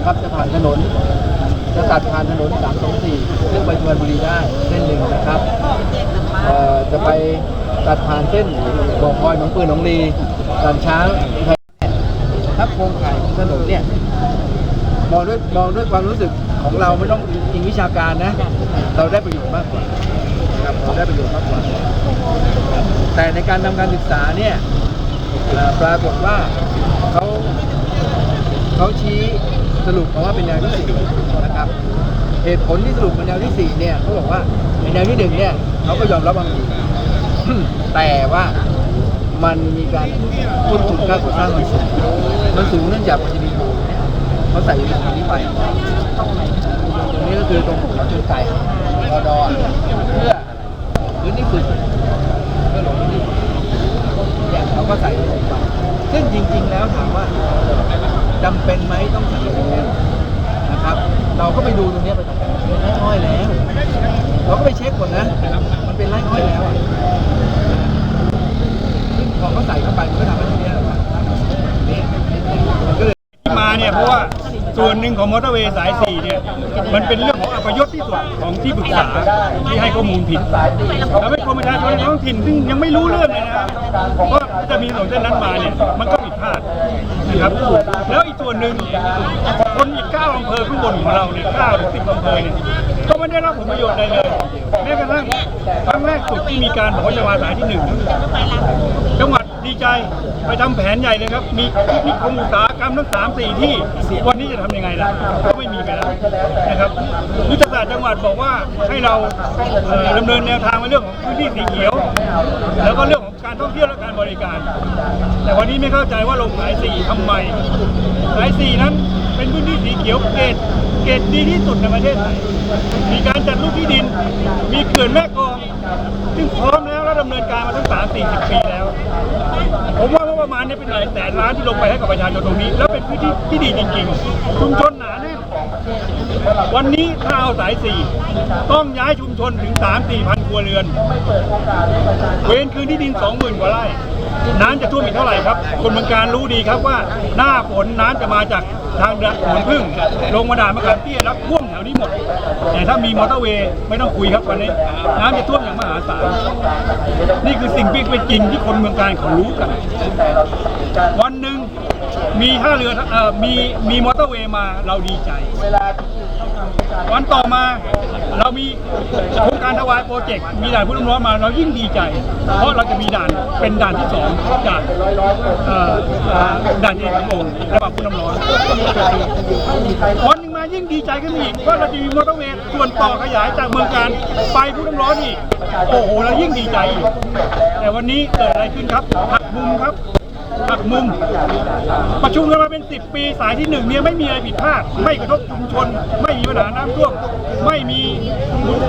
นะครับ จะผ่านถนนจะตัดผ่านถนน 324 ซึ่งไปสุพรรณบุรีได้เส้นหนึ่งนะครับเอ่อจะไปตัดผ่านเส้นบ่อพลอยหนองปืนหนองลีด่านช้างถ้าโครงข่ายของถนนเนี่ยมองด้วยมองด้วยความรู้สึกของเราไม่ต้องอิงวิชาการนะ เราได้ประโยชน์มากกว่าครับเราได้ประโยชน์มากกว่า แต่ในการทำการศึกษาเนี่ยปรากฏว่า เขาชี้สรุปมาว่าเป็นแนวที่สี่นะครับเหตุผลที่สรุปเป็นแนวที่สี่เนี่ยเขาบอกว่าในแนวที่หนึ่งเนี่ยเขาก็ยอมรับบางทีแต่ว่ามันมีการต้นทุนค่าก่อสร้างมันสูงมันสูงเนื่องจากมันจะมีโบเขาใส่อยู่ตนี้ไปตรงนี้ก็คือตรงเขาชนไก่รอดอเพื่อพื้นที่ฝึก เพื่อลงพื้นที่เนี่ยเขาก็ใส่ลงไปซึ่งจริง ๆ แล้วถามว่าจำเป็นไหม ต้องใส่ลงไปนะครับ เราก็ไปดูตรงนี้ไปตรงนี้เป็นไร่อ้อยแล้ว เราก็ไปเช็คก่อนนะมันเป็นไร่อ้อยแล้วซึ่งพอเขาใส่เข้าไปมันก็ทำให้ตรงเนี้เนี่ยมันก็เลยที่มาเนี่ยเพราะว่าส่วนหนึ่งของมอเตอร์เวย์สาย4เนี่ยมันเป็นเรื่องของอัปยศที่สุดของที่ปรึกษาที่ให้ข้อมูลผิดทำให้คนประชาชนในท้องถิ่นซึ่งยังไม่รู้เรื่องเลยนะครับว่าจะมีถนนเส้นนั้นมาเนี่ยมันก็ผิดพลาดนะครับแล้ว ส่วนหนึ่งคนอีกเก้าอำเภอข้างบนของเราเนี่ยเก้าหรือสิบอำเภอเนี่ยก็ไม่ได้รับผลประโยชน์ใดเลยแม้กระทั่งครั้งแรกสุดที่มีการบอกว่าจะมาสายที่หนึ่งจังหวัด ดีใจไปทำแผนใหญ่เลยครับ มีนิคมอุตสาหกรรมทั้งสามสี่ที่ วันนี้จะทำยังไงล่ะก็ไม่มีไปแล้วนะครับยุทธศาสตร์จังหวัดบอกว่าให้เราเอ่อดำเนินแนวทางในเรื่องของพื้นที่สีเขียว แล้วก็เรื่องของการท่องเที่ยวและการบริการ แต่วันนี้ไม่เข้าใจว่าลงสายสี่ทำไมสายสี่นั้นเป็นพื้นที่สีเขียวเกรดเกรดดีที่สุดในประเทศไทยมีการจัดรูปที่ดิน มีเขื่อนแม่กอง ซึ่งพร้อมแล้วและดำเนินการมาตั้งสามสี่สิบปีแล้ว ผมว่างบประมาณนี้เป็นหลายแสนล้านที่ลงไปให้กับประชาชนตรงนี้ แล้วเป็นพื้นที่ที่ดีจริงๆชุมชนหนาแน่นวันนี้ถ้าเอาสายสี่ต้องย้ายชุมชนถึง3 4พันครัวเรือน เวรคืนที่ดิน20,000กว่าไร่น้ำจะท่วมอีกเท่าไหร่ครับ คนเมืองการรู้ดีครับว่า หน้าฝนน้ำจะมาจากทางเดือดสวนพึ่ง ลงมาด่ามะขามเตี้ยแล้วท่วม หมด แต่ถ้ามีมอเตอร์เวย์ไม่ต้องคุยครับวันนี้ น้ำจะท่วมอย่างมหาศาล นี่คือสิ่งที่เป็นจริงที่คนเมืองการเขารู้กัน วันหนึ่งมีท่าเรือเอ่อมีมีมอเตอร์เวย์มาเราดีใจ วันต่อมาเรามีโครงการถวายโปรเจกต์มีด่านผู้นำร้อนมาเรายิ่งดีใจ เพราะเราจะมีด่านเป็นด่านที่สองจากด่านเอกสงฆ์ระหว่างผู้นำร้อนวัน มายิ่งดีใจขึ้นอีกเพราะเราจะมีมอเตอร์เวย์ส่วนต่อขยายจากเมืองการไปผู้น้ำร้อนอีกโอ้โหเรายิ่งดีใจอีกแต่วันนี้เกิดอะไรขึ้นครับหักมุมครับหักมุม ประชุมกันมาเป็น 10 ปีสายที่หนึ่งเนี่ยไม่มีอะไรผิดพลาด ไม่กระทบชุมชน ไม่มีปัญหาน้ำท่วมไม่มี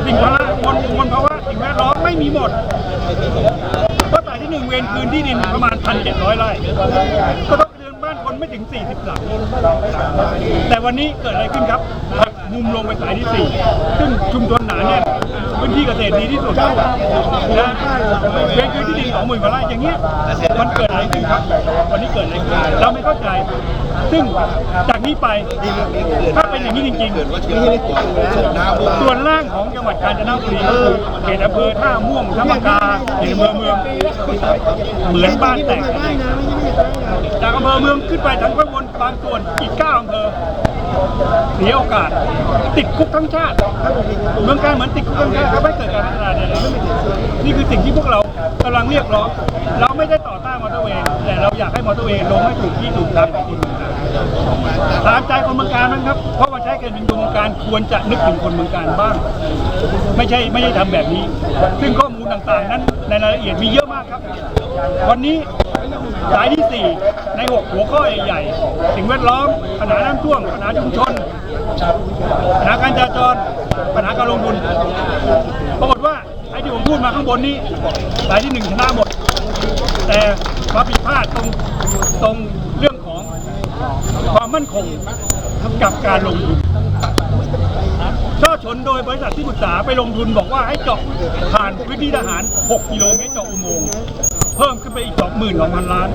สิ่งภาระมลมลภาวะสิ่งแวดล้อมไม่มีหมดเพราะสายที่หนึ่งเวรคืนที่ดินประมาณ 1,700 ไร่ ไม่ถึง 40 หลังแต่วันนี้เกิดอะไรขึ้นครับหักมุมลงไปสายที่ 4 ซึ่งชุมชน หนาแน่นพื้นที่เกษตรดีที่สุดนะเวรคืนที่ดิน20,000กว่าไร่อย่างเงี้ยมันเกิดอะไรขึ้นครับวันนี้เกิดอะไรขึ้นเราไม่เข้าใจ ซึ่งจากนี้ไปถ้าเป็นอย่างนี้จริงๆส่วนล่างของจังหวัดกาญจนบุรีคือเขตอำเภอท่าม่วงท่ามกาเขตอำเภอเมืองเหมือนบ้านแตกจากอำเภอเมืองขึ้นไปทางข้างบนบางส่วนอีกเก้าอำเภอ เสียโอกาส ติดคุกทั้งชาติเมืองการเหมือนติดคุกทั้งชาติครับไม่เกิดการพัฒนาใดๆนี่คือสิ่งที่พวกเรากำลังเรียกร้องเราไม่ได้ต่อต้านมอเตอร์เวย์แต่เราอยากให้มอเตอร์เวย์ลงให้ถูกที่ถูกทางของคนเมืองการตามใจคนเมืองการนะครับเพราะว่าใช้การบินตัวเมืองการควรจะนึกถึงคนเมืองการบ้าง ไม่ใช่ไม่ใช่ทำแบบนี้ ซึ่งข้อมูลต่างๆนั้นในรายละเอียดมีเยอะมากครับ วันนี้สายที่ 4 ใน 6 หัวข้อใหญ่ๆสิ่งแวดล้อม ปัญหาน้ำท่วม ปัญหาชุมชน ปัญหาการจราจร ปัญหาการลงทุน ปรากฏว่าไอ้ที่ผมพูดมาข้างบนนี้สายที่หนึ่งชนะหมด แต่มาผิดพลาดตรงตรงเรื่องของความมั่นคงกับการลงทุนช่อชนโดยบริษัทที่ปรึกษาไปลงทุนบอกว่าให้เจาะผ่านพื้นที่ทหาร 6 กิโลเมตรเจาะอุโมงค์ เพิ่มขึ้นไปอีกสองหมื่นสองพันล้าน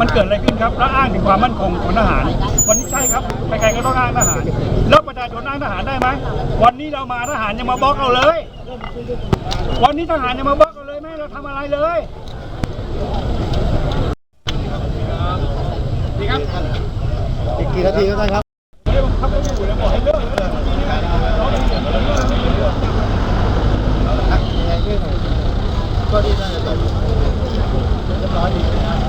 มันเกิดอะไรขึ้นครับแล้วอ้างถึงความมั่นคงของทหาร วันนี้ใช่ครับใครๆก็ต้องอ้างทหาร แล้วประชาชนอ้างทหารได้ไหมวันนี้เรามาทหารยังมาบล็อกเราเลย วันนี้ทหารยังมาบล็อกเราเลยไม่ให้เราทำอะไรเลยดีครับอีกกี่นาทีก็ได้ครับ ก็ดีน่าจะจบเรียบร้อยดี